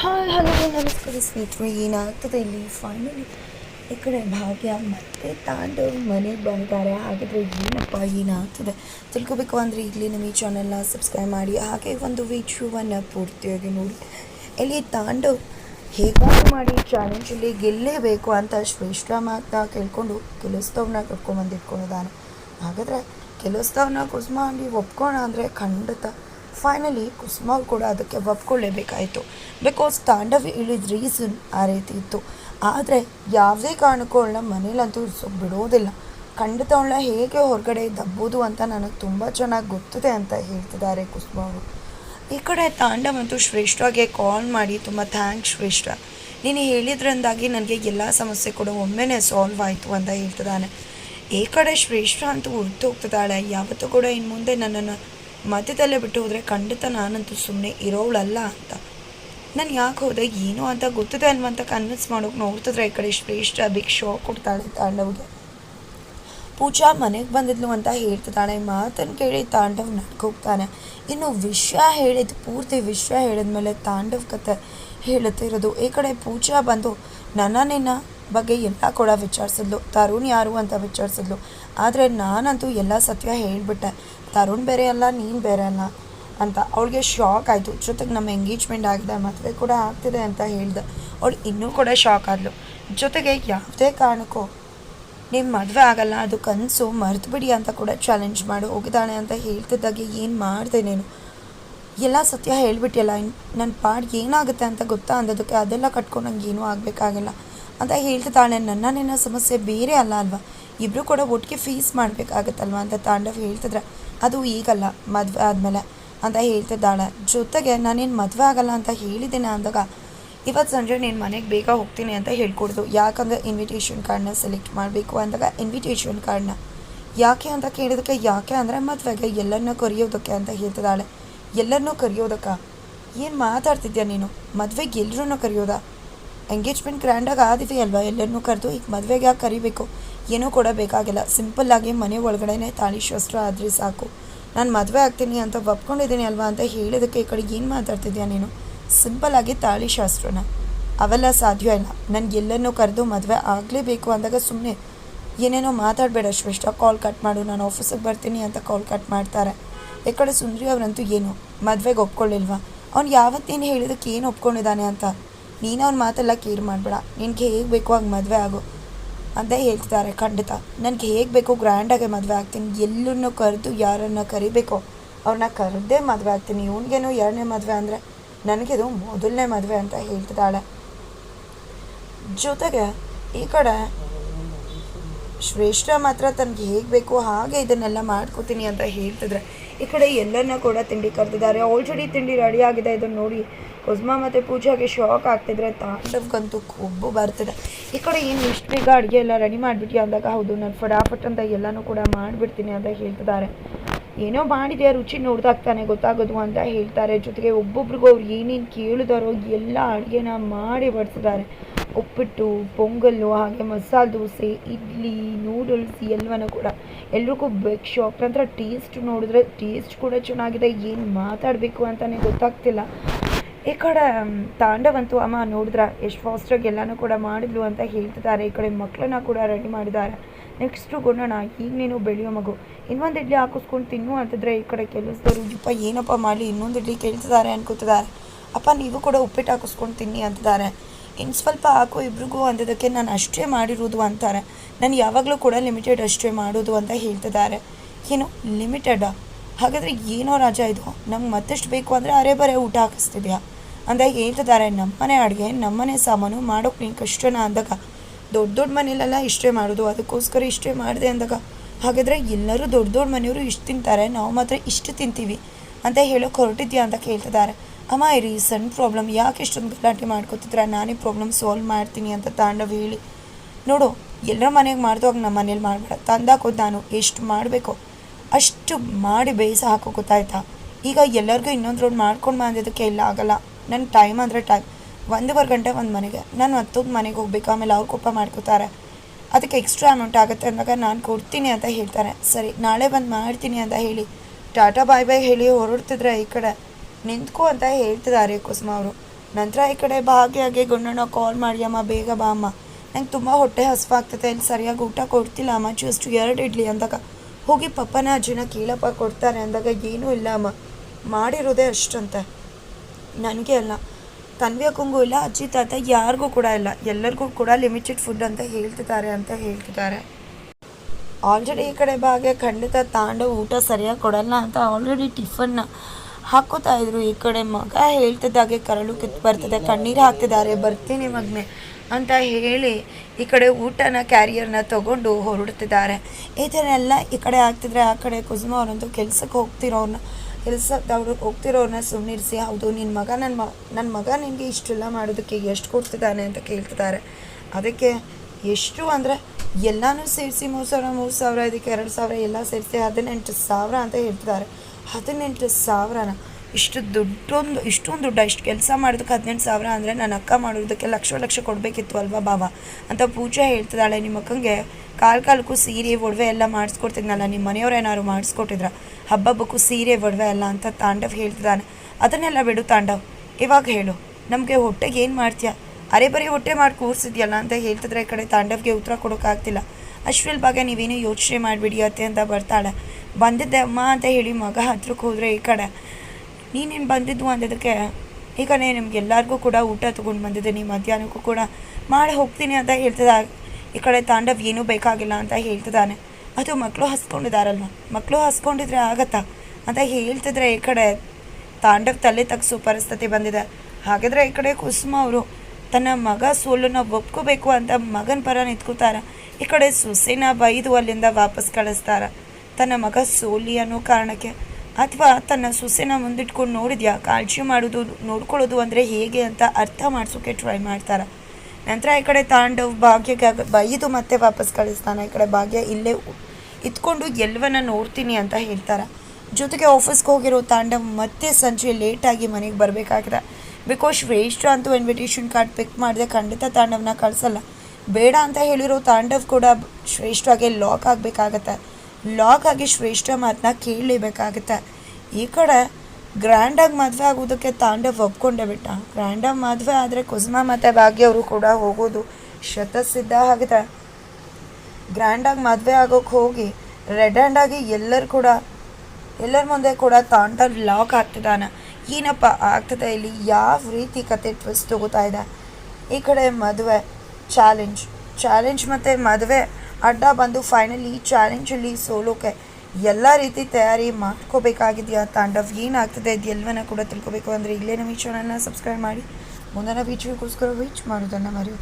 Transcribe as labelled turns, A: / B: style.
A: Hi hello ನಮಸ್ಕಾರ ಸ್ನೇಹಿತರು ಏನಾಗ್ತದೆ ಇಲ್ಲಿ ಫೈನಲಿ ಈ ಕಡೆ ಭಾಗ್ಯ ಮತ್ತೆ ತಾಂಡವ್ ಮನೆಗೆ ಬಂದಿದ್ದಾರೆ ಹಾಗಿದ್ರೆ ಏನಪ್ಪ ಏನಾಗ್ತದೆ ತಿಳ್ಕೊಬೇಕು ಅಂದರೆ ಇಲ್ಲಿ ನಮ್ಮ ಈ ಚಾನಲ್ನ ಸಬ್ಸ್ಕ್ರೈಬ್ ಮಾಡಿ. ಹಾಗೆ ಒಂದು ವಿಡಿಯೋವನ್ನು ಪೂರ್ತಿಯಾಗಿ ನೋಡಿ. ಇಲ್ಲಿ ತಾಂಡವ್ ಹೇಗಾದರೂ ಮಾಡಿ ಚಾಲೆಂಜಲ್ಲಿ ಗೆಲ್ಲೇಬೇಕು ಅಂತ ಶ್ರೇಷ್ಠ ಮಾತನ್ನ ಕೇಳ್ಕೊಂಡು ಕೆಲಸದವ್ರನ್ನ ಕರ್ಕೊಂಬಂದಿಟ್ಕೊಂಡಿದ್ದಾನೆ. ಹಾಗಾದರೆ ಕೆಲಸ್ತವ್ನ ಕುಸುಮ ಅಂಡಿ ಒಪ್ಕೋಣ ಅಂದರೆ ಖಂಡಿತ ಫೈನಲಿ ಕುಸುಮ ಕೂಡ ಅದಕ್ಕೆ ಒಪ್ಕೊಳ್ಳೇಬೇಕಾಯಿತು. ಬಿಕಾಸ್ ತಾಂಡವ್ ಇಳಿದ ರೀಸನ್ ಆ ರೀತಿ ಇತ್ತು. ಆದರೆ ಯಾವುದೇ ಕಾರಣಕ್ಕೂ ಅವಳನ್ನ ಮನೇಲಂತೂ ಸೊ ಬಿಡೋದಿಲ್ಲ. ಖಂಡಿತ ಅವಳನ್ನ ಹೇಗೆ ಹೊರಗಡೆ ದಬ್ಬೋದು ಅಂತ ನನಗೆ ತುಂಬ ಚೆನ್ನಾಗಿ ಗೊತ್ತಿದೆ ಅಂತ ಹೇಳ್ತಿದ್ದಾರೆ ಕುಸುಮ ಅವರು. ಈ ಕಡೆ ತಾಂಡವ್ ಅಂತೂ ಶ್ರೇಷ್ಠಗೆ ಕಾಲ್ ಮಾಡಿ ತುಂಬ ಥ್ಯಾಂಕ್ಸ್ ಶ್ರೇಷ್ಠ. ನೀನು ಹೇಳಿದ್ರಿಂದಾಗಿ ನನಗೆ ಎಲ್ಲ ಸಮಸ್ಯೆ ಕೂಡ ಒಮ್ಮೆನೇ ಸಾಲ್ವ್ ಆಯಿತು ಅಂತ ಹೇಳ್ತಿದ್ದಾನೆ. ಈ ಕಡೆ ಶ್ರೇಷ್ಠ ಅಂತೂ ಹೋಗ್ತಿದ್ದಾಳೆ. ಯಾವತ್ತೂ ಕೂಡ ಇನ್ನು ಮುಂದೆ ನನ್ನನ್ನು ಮಧ್ಯದಲ್ಲೇ ಬಿಟ್ಟು ಹೋದರೆ ಖಂಡಿತ ನಾನಂತೂ ಸುಮ್ಮನೆ ಇರೋವಳಲ್ಲ ಅಂತ. ನಾನು ಯಾಕೆ ಹೋದೆ, ಏನು ಅಂತ ಗೊತ್ತಿದೆ ಅನ್ನುವಂಥ ಕನ್ವಿನ್ಸ್ ಮಾಡೋಕೆ ನೋಡ್ತಿದ್ರೆ ಈ ಕಡೆ ಶ್ರೇಷ್ಠ ಬಿಗ್ ಶಾಕ್ ಕೊಡ್ತಾಳೆ ತಾಂಡವ್ಗೆ. ಪೂಜಾ ಮನೆಗೆ ಬಂದಿದ್ಲು ಅಂತ ಹೇಳ್ತಿದ್ದಾಳೆ. ಮಾತನ್ನು ಕೇಳಿ ತಾಂಡವ್ ನಡ್ಕೋಗ್ತಾನೆ. ಇನ್ನು ವಿಷಯ ಹೇಳಿದ, ಪೂರ್ತಿ ವಿಷಯ ಹೇಳಿದ್ಮೇಲೆ ತಾಂಡವ್ ಕತೆ ಹೇಳುತ್ತಿರೋದು ಈ ಕಡೆ ಪೂಜಾ ಬಂದು ನನ್ನ ನಿನ್ನ ಬಗ್ಗೆ ಎಲ್ಲ ಕೂಡ ವಿಚಾರಿಸಿದ್ಲು. ತರುಣ್ ಯಾರು ಅಂತ ವಿಚಾರಿಸಿದ್ಲು. ಆದರೆ ನಾನಂತೂ ಎಲ್ಲ ಸತ್ಯ ಹೇಳಿಬಿಟ್ಟೆ. ತರುಣ್ ಬೇರೆ ಅಲ್ಲ, ನೀನು ಬೇರೆ ಅಲ್ಲ ಅಂತ. ಅವಳಿಗೆ ಶಾಕ್ ಆಯಿತು. ಜೊತೆಗೆ ನಮ್ಮ ಎಂಗೇಜ್ಮೆಂಟ್ ಆಗಿದೆ, ಮದುವೆ ಕೂಡ ಆಗ್ತಿದೆ ಅಂತ ಹೇಳಿದೆ. ಅವಳು ಇನ್ನೂ ಕೂಡ ಶಾಕ್ ಆದಳು ಜೊತೆಗೆ ಯಾವುದೇ ಕಾರಣಕ್ಕೂ ನಿಮ್ಮ ಮದುವೆ ಆಗಲ್ಲ, ಅದು ಕನಸು, ಮರೆತುಬಿಡಿ ಅಂತ ಕೂಡ ಚಾಲೆಂಜ್ ಮಾಡಿ ಹೋಗಿದ್ದಾಳೆ ಅಂತ ಹೇಳ್ತಿದ್ದಾಗೆ ಏನು ಮಾಡಿದೆ ನೀನು? ಎಲ್ಲ ಸತ್ಯ ಹೇಳ್ಬಿಟ್ಟಿಯಲ್ಲ ನನ್ನ ಪಾಡ್ ಏನಾಗುತ್ತೆ ಅಂತ ಗೊತ್ತಾ ಅಂದದಕ್ಕೆ ಅದೆಲ್ಲ ಕಟ್ಕೊಂಡು ನಂಗೆ ಏನೂ ಆಗಬೇಕಾಗಿಲ್ಲ. ಅಂತ ಹೇಳ್ತಿದ್ದಾಳೆ. ನನ್ನ ನಿನ್ನ ಸಮಸ್ಯೆ ಬೇರೆ ಅಲ್ಲ ಅಲ್ವಾ? ಇಬ್ಬರು ಕೂಡ ಒಟ್ಟಿಗೆ ಫೀಸ್ ಮಾಡಬೇಕಾಗತ್ತಲ್ವ ಅಂತ ತಾಂಡವ್ ಹೇಳ್ತಿದ್ರೆ. ಅದು ಈಗಲ್ಲ, ಮದುವೆ ಆದಮೇಲೆ ಅಂತ ಹೇಳ್ತಿದ್ದಾಳೆ. ಜೊತೆಗೆ ನಾನೇನು ಮದುವೆ ಆಗಲ್ಲ ಅಂತ ಹೇಳಿದ್ದೀನಿ ಅಂದಾಗ ಇವತ್ತು ಸಂಜೆ ನೀನು ಮನೆಗೆ ಬೇಗ ಹೋಗ್ತೀನಿ ಅಂತ ಹೇಳ್ಕೊಡ್ದು. ಯಾಕಂದ್ರೆ ಇನ್ವಿಟೇಷನ್ ಕಾರ್ಡ್ನ ಸೆಲೆಕ್ಟ್ ಮಾಡಬೇಕು ಅಂದಾಗ ಇನ್ವಿಟೇಷನ್ ಕಾರ್ಡ್ನ ಯಾಕೆ ಅಂತ ಕೇಳಿದಕ್ಕೆ ಯಾಕೆ ಅಂದರೆ ಮದುವೆಗೆ ಎಲ್ಲರನ್ನ ಕರೆಯೋದಕ್ಕೆ ಅಂತ ಹೇಳ್ತಿದ್ದಾಳೆ. ಎಲ್ಲರನ್ನೂ ಕರೆಯೋದಕ್ಕ? ಏನು ಮಾತಾಡ್ತಿದ್ಯಾ ನೀನು? ಮದುವೆಗೆ ಎಲ್ಲರೂ ಕರೆಯೋದಾ? ಎಂಗೇಜ್ಮೆಂಟ್ ಗ್ರ್ಯಾಂಡಾಗಿ ಆದಿದೆ ಅಲ್ವಾ? ಎಲ್ಲರನ್ನೂ ಕರೆದು ಈಗ ಮದುವೆಗೆ ಯಾಕೆ ಕರಿಬೇಕು? ಏನೂ ಕೂಡ ಬೇಕಾಗಿಲ್ಲ. ಸಿಂಪಲ್ಲಾಗಿ ಮನೆ ಒಳಗಡೆನೆ ತಾಳಿ ಶಾಸ್ತ್ರ ಆದರೆ ಸಾಕು. ನಾನು ಮದುವೆ ಆಗ್ತೀನಿ ಅಂತ ಒಪ್ಕೊಂಡಿದ್ದೀನಿ ಅಲ್ವಾ ಅಂತ ಹೇಳೋದಕ್ಕೆ ಈ ಕಡೆಗೆ ಏನು ಮಾತಾಡ್ತಿದ್ಯಾ ನೀನು? ಸಿಂಪಲ್ಲಾಗಿ ತಾಳಿ ಶಾಸ್ತ್ರನ. ಅವೆಲ್ಲ ಸಾಧ್ಯ ಇಲ್ಲ. ನನಗೆ ಎಲ್ಲರನ್ನೂ ಕರೆದು ಮದುವೆ ಆಗಲೇಬೇಕು ಅಂದಾಗ ಸುಮ್ಮನೆ ಏನೇನೋ ಮಾತಾಡಬೇಡ ಶ್ರೇಷ್ಠ. ಕಾಲ್ ಕಟ್ ಮಾಡು, ನಾನು ಆಫೀಸಿಗೆ ಬರ್ತೀನಿ ಅಂತ ಕಾಲ್ ಕಟ್ ಮಾಡ್ತಾರೆ. ಈ ಕಡೆ ಸುಂದ್ರಿ ಅವರಂತೂ ಏನು? ಮದುವೆಗೆ ಒಪ್ಕೊಳ್ಳಿಲ್ವಾ ಅವ್ನು ಯಾವತ್ತೇನು ಹೇಳಿದಕ್ಕೆ ಏನು ಒಪ್ಕೊಂಡಿದ್ದಾನೆ ಅಂತ? ನೀನು ಅವ್ನ ಮಾತೆಲ್ಲ ಕೇರ್ ಮಾಡಬೇಡ. ನಿನಗೆ ಹೇಗೆ ಬೇಕೋ ಹಾಗೆ ಮದುವೆ ಆಗು. ಅಂತ ಹೇಳ್ತಿದ್ದಾರೆ ಖಂಡಿತ. ನನಗೆ ಹೇಗೆ ಬೇಕೋ ಗ್ರ್ಯಾಂಡಾಗೆ ಮದುವೆ ಆಗ್ತೀನಿ. ಎಲ್ಲರನ್ನೂ ಕರೆದು ಯಾರನ್ನು ಕರಿಬೇಕೋ ಅವ್ರನ್ನ ಕರೆದೇ ಮದುವೆ ಆಗ್ತೀನಿ. ಇವನಿಗೇನು ಎರಡನೇ ಮದುವೆ ಅಂದರೆ ನನಗಿದು ಮೊದಲನೇ ಮದುವೆ ಅಂತ ಹೇಳ್ತಿದ್ದಾಳೆ. ಜೊತೆಗೆ ಈ ಕಡೆ ಶ್ರೇಷ್ಠ ಮಾತ್ರ ತನಗೆ ಹೇಗೆ ಬೇಕೋ ಹಾಗೆ ಇದನ್ನೆಲ್ಲ ಮಾಡ್ಕೋತೀನಿ ಅಂತ ಹೇಳ್ತಿದ್ರೆ ಈ ಕಡೆ ಎಲ್ಲರನ್ನ ಕೂಡ ತಿಂಡಿ ಕರೆದಿದ್ದಾರೆ. ಆಲ್ರೆಡಿ ತಿಂಡಿ ರೆಡಿ ಆಗಿದೆ. ಇದನ್ನು ನೋಡಿ ಕುಸ್ಮಾ ಮತ್ತು ಪೂಜಾಗೆ ಶಾಕ್ ಆಗ್ತಿದ್ರೆ ತಾಂಡವ್ಗಂತೂ ಕೊಬ್ಬು ಬರ್ತದೆ. ಈ ಕಡೆ ಏನು ಇಷ್ಟು ಬೇಗ ಅಡುಗೆ ಎಲ್ಲ ರೆಡಿ ಮಾಡಿಬಿಟ್ಟು ಅಂದಾಗ, ಹೌದು, ನಾನು ಫಟಾಫಟ್ ಅಂತ ಎಲ್ಲನೂ ಕೂಡ ಮಾಡಿಬಿಡ್ತೀನಿ ಅಂತ ಹೇಳ್ತಿದ್ದಾರೆ. ಏನೋ ಮಾಡಿದೆ ರುಚಿ ನೋಡ್ದಾಗ್ತಾನೆ, ಗೊತ್ತಾಗೋದು ಅಂತ ಹೇಳ್ತಾರೆ. ಜೊತೆಗೆ ಒಬ್ಬೊಬ್ರಿಗೂ ಅವ್ರು ಏನೇನು ಕೇಳಿದಾರೋ ಎಲ್ಲ ಅಡುಗೆನ ಮಾಡಿ ಬಡಿಸಿದ್ದಾರೆ. ಉಪ್ಪಿಟ್ಟು, ಪೊಂಗಲ್ಲು, ಹಾಗೆ ಮಸಾಲೆ ದೋಸೆ, ಇಡ್ಲಿ ನೂಡಲ್ಸ್ ಎಲ್ಲವನ್ನೂ ಕೂಡ. ಎಲ್ರಿಗೂ ಬೆಕ್. ಶಾಕ್ ನಂತರ ಟೇಸ್ಟ್ ನೋಡಿದ್ರೆ ಟೇಸ್ಟ್ ಕೂಡ ಚೆನ್ನಾಗಿದೆ. ಏನು ಮಾತಾಡಬೇಕು ಅಂತಲೇ ಗೊತ್ತಾಗ್ತಿಲ್ಲ. ಈ ಕಡೆ ತಾಂಡವಂತೂ ಅಮ್ಮ ನೋಡಿದ್ರ ಎಷ್ಟು ಫಾಸ್ಟಾಗಿ ಎಲ್ಲಾನು ಕೂಡ ಮಾಡಿದ್ಲು ಅಂತ ಹೇಳ್ತಿದ್ದಾರೆ. ಈ ಕಡೆ ಮಕ್ಕಳನ್ನ ಕೂಡ ರೆಡಿ ಮಾಡಿದ್ದಾರೆ. ನೆಕ್ಸ್ಟು ಗುಣಣ ಈಗ ನೀನು ಬೆಳೆಯೋ ಮಗು. ಇನ್ನೊಂದು ಇಡ್ಲಿ ಹಾಕಿಸ್ಕೊಂಡು ತಿನ್ನು ಅಂತಿದ್ರೆ ಈ ಕಡೆ ಕೆಲಸದವರು, ಇಪ್ಪ, ಏನಪ್ಪ ಮಾಡಲಿ? ಇನ್ನೊಂದು ಇಡ್ಲಿ ಕೇಳ್ತಿದ್ದಾರೆ ಅನ್ಕೋತಿದ್ದಾರೆ. ಅಪ್ಪ, ನೀವು ಕೂಡ ಉಪ್ಪಿಟ್ಟು ಹಾಕಿಸ್ಕೊಂಡು ತಿನ್ನಿ, ಅಂತಿದ್ದಾರೆ. ಇನ್ನು ಸ್ವಲ್ಪ ಹಾಕೋ ಇಬ್ರಿಗೂ ಅಂದಿದ್ದಕ್ಕೆ ನಾನು ಅಷ್ಟೇ ಮಾಡಿರೋದು, ಅಂತಾರೆ. ನಾನು ಯಾವಾಗಲೂ ಕೂಡ ಲಿಮಿಟೆಡ್ ಅಷ್ಟೇ ಮಾಡೋದು, ಅಂತ ಹೇಳ್ತಿದ್ದಾರೆ. ಏನು? ಲಿಮಿಟೆಡಾ ಹಾಗಾದರೆ ಏನೋ ರಾಜ ಇದು. ನಮ್ಗೆ ಮತ್ತಷ್ಟು ಬೇಕು ಅಂದರೆ ಅರೆ ಬರೆ ಊಟ ಹಾಕಿಸ್ತಿದ್ಯಾ? ಅಂತ ಹೇಳ್ತಿದ್ದಾರೆ ನಮ್ಮನೆ ಅಡುಗೆ ನಮ್ಮನೆ ಸಾಮಾನು ಮಾಡೋಕೆ ನೀನು ಕಷ್ಟನ? ಅಂದಾಗ, ದೊಡ್ಡ ದೊಡ್ಡ ಮನೇಲೆಲ್ಲ ಇಷ್ಟೇ ಮಾಡೋದು, ಅದಕ್ಕೋಸ್ಕರ ಇಷ್ಟೇ ಮಾಡಿದೆ, ಅಂದಾಗ, ಹಾಗಾದರೆ ಎಲ್ಲರೂ ದೊಡ್ಡ ದೊಡ್ಡ ಮನೆಯವರು ಇಷ್ಟು ತಿಂತಾರೆ, ನಾವು ಮಾತ್ರ ಇಷ್ಟು ತಿಂತೀವಿ ಅಂತ ಹೇಳೋಕೆ ಹೊರಟಿದ್ಯಾ? ಅಂತ ಕೇಳ್ತಿದ್ದಾರೆ. ಅಮ್ಮ ಇರಿ, ಸಣ್ಣ ಪ್ರಾಬ್ಲಮ್ ಯಾಕೆ ಇಷ್ಟೊಂದು ಗಲಾಟೆ ಮಾಡ್ಕೊತಿದ್ರೆ? ನಾನೇ ಪ್ರಾಬ್ಲಮ್ ಸಾಲ್ವ್ ಮಾಡ್ತೀನಿ ಅಂತ ತಾಂಡವ್ ಹೇಳಿ, ನೋಡು, ಎಲ್ಲರ ಮನೆಗೆ ಮಾಡಿದಾಗ ನಮ್ಮ ಮನೇಲಿ ಮಾಡಬೇಡ, ತಂದಾಕೋದು ನಾನು, ಎಷ್ಟು ಮಾಡಬೇಕು ಅಷ್ಟು ಮಾಡಿ ಬೇಯಿಸ ಹಾಕೋ ಗೊತ್ತಾಯ್ತಾ? ಈಗ ಎಲ್ಲರಿಗೂ ಇನ್ನೊಂದು ರೋಡ್ ಮಾಡ್ಕೊಂಡು ಬಂದಿದ್ದಕ್ಕೆ ಇಲ್ಲ ಆಗಲ್ಲ. ನನ್ನ ಟೈಮ್ ಅಂದರೆ ಟೈಮ್ ಒಂದೂವರೆ ಗಂಟೆ ಒಂದು ಮನೆಗೆ. ನಾನು ಹತ್ತೊಂದು ಮನೆಗೆ ಹೋಗ್ಬೇಕು, ಆಮೇಲೆ ಅವ್ರು ಕೋಪ ಮಾಡ್ಕೋತಾರೆ. ಅದಕ್ಕೆ ಎಕ್ಸ್ಟ್ರಾ ಅಮೌಂಟ್ ಆಗುತ್ತೆ ಅಂದಾಗ ನಾನು ಕೊಡ್ತೀನಿ ಅಂತ ಹೇಳ್ತಾರೆ. ಸರಿ, ನಾಳೆ ಬಂದು ಮಾಡ್ತೀನಿ ಅಂತ ಹೇಳಿ. ಟಾಟಾ ಬಾಯ್ ಬಾಯ್ ಹೇಳಿ ಹೊರಡ್ತಿದ್ರೆ ಈ ಕಡೆ. ನಿಂತ್ಕೋ ಅಂತ ಹೇಳ್ತಿದ್ದಾರೆ ಕುಸುಮ ಅವರು. ನಂತರ ಈ ಕಡೆ ಭಾಗ್ಯಾಗೆ ಗುಂಡಣ್ಣ ಕಾಲ್ ಮಾಡಿ, ಅಮ್ಮ ಬೇಗ ಬಾ, ಅಮ್ಮ. ನಂಗೆ ತುಂಬ ಹೊಟ್ಟೆ ಹಸುವಾಗ್ತದೆ ಇಲ್ಲಿ ಸರಿಯಾಗಿ ಊಟ ಕೊಡ್ತಿಲ್ಲ, ಅಮ್ಮ. ಜಸ್ಟ್ ಎರಡು ಇಡ್ಲಿ ಅಂದಾಗ. ಹೋಗಿ ಪಪ್ಪನ ಅಜ್ಜಿನ ಕೀಳಪ್ಪ ಕೊಡ್ತಾರೆ ಅಂದಾಗ ಏನೂ ಇಲ್ಲ, ಅಮ್ಮ. ಮಾಡಿರೋದೇ ಅಷ್ಟಂತೆ. ನನಗೆ ಅಲ್ಲ. ತನ್ವ್ಯಕ್ಕಂಗೂ ಇಲ್ಲ, ಅಜ್ಜಿ ತಾತ ಯಾರಿಗೂ ಕೂಡ ಇಲ್ಲ. ಎಲ್ಲರಿಗೂ ಕೂಡ ಲಿಮಿಟೆಡ್ ಫುಡ್ ಅಂತ ಹೇಳ್ತಿದ್ದಾರೆ ಅಂತ ಹೇಳ್ತಿದ್ದಾರೆ. ಆಲ್ರೆಡಿ ಈ ಕಡೆ ಬಾಗೆ ಖಂಡಿತ ತಾಂಡು ಊಟ ಸರಿಯಾಗಿ ಕೊಡಲ್ಲ ಅಂತ ಆಲ್ರೆಡಿ ಟಿಫನ್ನ ಹಾಕೋತಾ ಇದ್ರು ಈ ಕಡೆ ಮಗ. ಹೇಳ್ತಿದ್ದಾಗೆ ಕರಳು ಕಿತ್ತು ಬರ್ತದೆ, ಕಣ್ಣೀರು ಹಾಕ್ತಿದ್ದಾರೆ. ಬರ್ತೀನಿ ಮಗ್ನೆ ಅಂತ ಹೇಳಿ ಈ ಕಡೆ ಊಟನ ಕ್ಯಾರಿಯರ್ನ ತಗೊಂಡು ಹೊರಡ್ತಿದ್ದಾರೆ. ಈ ಥರ ಎಲ್ಲ ಈ ಕಡೆ ಆಗ್ತಿದ್ರೆ ಆ ಕಡೆ ಕುಸುಮ ಅವರಂತೂ ಕೆಲ್ಸಕ್ಕೆ ಹೋಗ್ತಿರೋರ್ನ ಕೆಲ್ಸಕ್ಕೆ ಅವ್ರು ಹೋಗ್ತಿರೋರ್ನ ಸುಮ್ಮನಿರಿಸಿ ಹೌದು ನಿನ್ನ ಮಗ ನನ್ನ ಮ ನನ್ನ ಮಗ ನಿನಗೆ ಇಷ್ಟೆಲ್ಲ ಮಾಡೋದಕ್ಕೆ ಎಷ್ಟು ಕೊಡ್ತಿದ್ದಾನೆ ಅಂತ ಕೇಳ್ತಿದ್ದಾರೆ. ಅದಕ್ಕೆ ಎಷ್ಟು ಅಂದರೆ ಎಲ್ಲನೂ ಸೇರಿಸಿ ಮೂರು ಸಾವಿರ ಮೂರು ಸಾವಿರ, ಇದಕ್ಕೆ ಎರಡು ಸಾವಿರ ಎಲ್ಲ ಸೇರಿಸಿ ಹದಿನೆಂಟು ಸಾವಿರ ಅಂತ ಹೇಳ್ತಿದ್ದಾರೆ. ಹದಿನೆಂಟು ಸಾವಿರನ ಇಷ್ಟು ದುಡ್ಡೊಂದು, ಇಷ್ಟೊಂದು ದುಡ್ಡ, ಇಷ್ಟು ಕೆಲಸ ಮಾಡೋದಕ್ಕೆ ಹದಿನೆಂಟು ಸಾವಿರ ಅಂದರೆ ನನ್ನ ಅಕ್ಕ ಮಾಡೋದಕ್ಕೆ ಲಕ್ಷ ಲಕ್ಷ ಕೊಡಬೇಕಿತ್ತು ಅಲ್ವಾ ಬಾಬಾ ಅಂತ ಪೂಜೆ ಹೇಳ್ತಿದ್ದಾಳೆ. ನಿಮ್ಮ ಅಕ್ಕಂಗೆ ಕಾಲು ಕಾಲಕ್ಕೂ ಸೀರೆ ಒಡವೆ ಎಲ್ಲ ಮಾಡಿಸ್ಕೊಡ್ತಿದ್ನಲ್ಲ ನಿಮ್ಮ ಮನೆಯವ್ರು ಏನಾದ್ರು ಮಾಡಿಸ್ಕೊಟ್ಟಿದ್ರ? ಹಬ್ಬಬ್ಬಕ್ಕೂ ಸೀರೆ, ಒಡವೆ ಅಲ್ಲ ಅಂತ ತಾಂಡವ್ ಹೇಳ್ತಿದ್ದಾನೆ. ಅದನ್ನೆಲ್ಲ ಬಿಡು ತಾಂಡವ್, ಇವಾಗ ಹೇಳು. ನಮಗೆ ಹೊಟ್ಟೆಗೆ ಏನು ಮಾಡ್ತೀಯ? ಅರೆ ಬರೀ ಹೊಟ್ಟೆ ಮಾಡಿ ಕೂರಿಸಿದ್ಯಲ್ಲ ಅಂತ ಹೇಳ್ತಿದ್ರೆ ಈ ಕಡೆ ತಾಂಡವ್ಗೆ ಉತ್ತರ ಕೊಡೋಕ್ಕಾಗ್ತಿಲ್ಲ ಅಶ್ವಿಲ್ ಬಗ್ಗೆ ನೀವೇನು ಯೋಚನೆ ಮಾಡಿಬಿಡಿ ಅತ್ತೆ ಅಂತ ಬರ್ತಾಳೆ. ಬಂದಿದ್ದೆ ಅಮ್ಮ ಅಂತ ಹೇಳಿ ಮಗ ಹತ್ರಕ್ಕೆ ಹೋದರೆ ಈ ಕಡೆ. ನೀನೇನು ಬಂದಿದ್ದು ಅಂದಿದ್ದಕ್ಕೆ? ಈಗ ನಿಮ್ಗೆ ಎಲ್ಲರಿಗೂ ಕೂಡ ಊಟ ತೊಗೊಂಡು ಬಂದಿದ್ದೀನಿ ಮಧ್ಯಾಹ್ನಕ್ಕೂ ಕೂಡ. ಮಾಡಿ ಹೋಗ್ತೀನಿ ಅಂತ ಹೇಳ್ತಿದ್ದ. ಈ ಕಡೆ ತಾಂಡವ್ ಏನೂ ಬೇಕಾಗಿಲ್ಲ ಅಂತ ಹೇಳ್ತಿದ್ದಾನೆ. ಅದು ಮಕ್ಕಳು ಹಸ್ಕೊಂಡಿದ್ದಾರಲ್ವ? ಮಕ್ಕಳು ಹಸ್ಕೊಂಡಿದ್ರೆ ಆಗತ್ತಾ? ಅಂತ ಹೇಳ್ತಿದ್ರೆ ಈ ಕಡೆ ತಾಂಡವ್ ತಲೆ ತಗ್ಸೋ ಪರಿಸ್ಥಿತಿ ಬಂದಿದೆ. ಹಾಗಿದ್ರೆ ಈ ಕಡೆ ಕುಸುಮ ಅವರು ತನ್ನ ಮಗ ಸೋಲನ್ನು ಒಪ್ಕೋಬೇಕು ಅಂತ ಮಗನ ಪರ ನಿಂತ್ಕೋತಾರ ಈ ಕಡೆ ಸೊಸೆನ ಬೈದು ಅಲ್ಲಿಂದ ವಾಪಸ್ ಕಳಿಸ್ತಾರ. ತನ್ನ ಮಗ ಸೋಲಿ ಅನ್ನೋ ಕಾರಣಕ್ಕೆ. ಅಥವಾ ತನ್ನ ಸೊಸೆನ ಮುಂದಿಟ್ಕೊಂಡು ನೋಡಿದ್ಯಾ? ಕಾಳಜಿ ಮಾಡೋದು, ನೋಡ್ಕೊಳ್ಳೋದು ಅಂದರೆ ಹೇಗೆ ಅಂತ ಅರ್ಥ ಮಾಡಿಸೋಕೆ ಟ್ರೈ ಮಾಡ್ತಾರೆ. ನಂತರ ಈ ಕಡೆ ತಾಂಡವ್ ಭಾಗ್ಯಕ್ಕೆ ಬೈದು ಮತ್ತೆ ವಾಪಸ್ ಕಳಿಸ್ತಾನೆ. ಈ ಕಡೆ ಭಾಗ್ಯ ಇಲ್ಲೇ ಇತ್ಕೊಂಡು ಎಲ್ಲವನ್ನ ನೋಡ್ತೀನಿ ಅಂತ ಹೇಳ್ತಾರೆ. ಜೊತೆಗೆ ಆಫೀಸ್ಗೆ ಹೋಗಿರೋ ತಾಂಡವ್ ಮತ್ತೆ ಸಂಜೆ ಲೇಟಾಗಿ ಮನೆಗೆ ಬರಬೇಕಾಗಿದೆ ಬಿಕಾಸ್ ಶ್ರೇಷ್ಠ ಅಂತೂ ಇನ್ವಿಟೇಷನ್ ಕಾರ್ಡ್ ಪಿಕ್ ಮಾಡಿದೆ ಖಂಡಿತ ತಾಂಡವ್ನ ಕಳಿಸಲ್ಲ. ಬೇಡ ಅಂತ ಹೇಳಿರೋ ತಾಂಡವ್ ಕೂಡ ಶ್ರೇಷ್ಠವಾಗಿ ಲಾಕ್ ಆಗಬೇಕಾಗತ್ತೆ. ಲಾಕ್ ಆಗಿ ಶ್ರೇಷ್ಠ ಮಾತನ್ನ ಕೇಳಲೇಬೇಕಾಗತ್ತೆ. ಈ ಕಡೆ ಗ್ರ್ಯಾಂಡಾಗಿ ಮದುವೆ ಆಗೋದಕ್ಕೆ ತಾಂಡವ್ ಒಪ್ಕೊಂಡೆ ಬಿಟ್ಟ. ಗ್ರ್ಯಾಂಡಾಗಿ ಮದುವೆ ಆದರೆ ಕುಸುಮ ಮತ್ತು ಭಾಗ್ಯ ಅವರು ಕೂಡ ಹೋಗೋದು ಶತಸಿದ್ಧ ಆಗಿದೆ. ಗ್ರ್ಯಾಂಡಾಗಿ ಮದುವೆ ಆಗೋಕ್ಕೆ ಹೋಗಿ ರೆಡ್ ಹ್ಯಾಂಡ್ ಆಗಿ ಎಲ್ಲರೂ ಕೂಡ, ಎಲ್ಲರ ಮುಂದೆ ಕೂಡ ತಾಂಡವ್ ಲಾಕ್ ಆಗ್ತಿದ್ದಾನೆ. ಏನಪ್ಪ ಆಗ್ತದೆ ಇಲ್ಲಿ? ಯಾವ ರೀತಿ ಕತೆ ಟ್ವಿಸ್ಟ್ ತಗೋತಾ ಇದೆ? ಈ ಕಡೆ ಮದುವೆ ಚಾಲೆಂಜ್ ಚಾಲೆಂಜ್ ಮತ್ತು ಮದುವೆ ಅಡ್ಡ ಬಂದು ಫೈನಲಿ ಚಾಲೆಂಜಲ್ಲಿ ಸೋಲೋಕೆ ಎಲ್ಲ ರೀತಿ ತಯಾರಿ ಮಾಡ್ಕೋಬೇಕಾಗಿದೆಯಾ? ತಾಂಡವ್ ಏನಾಗ್ತದೆ? ಇದೆಲ್ಲವನ್ನ ಕೂಡ ತಿಳ್ಕೋಬೇಕು. ಅಂದರೆ ಇಲ್ಲೇ ನಮ್ಮ ಈ ಚಾನಲ್ನ ಸಬ್ಸ್ಕ್ರೈಬ್ ಮಾಡಿ. ಮುಂದಿನ ವೀಡಿಯೋಗೋಸ್ಕರ ವೀಚ್ ಮಾಡೋದನ್ನು ಮರೆಯೋದು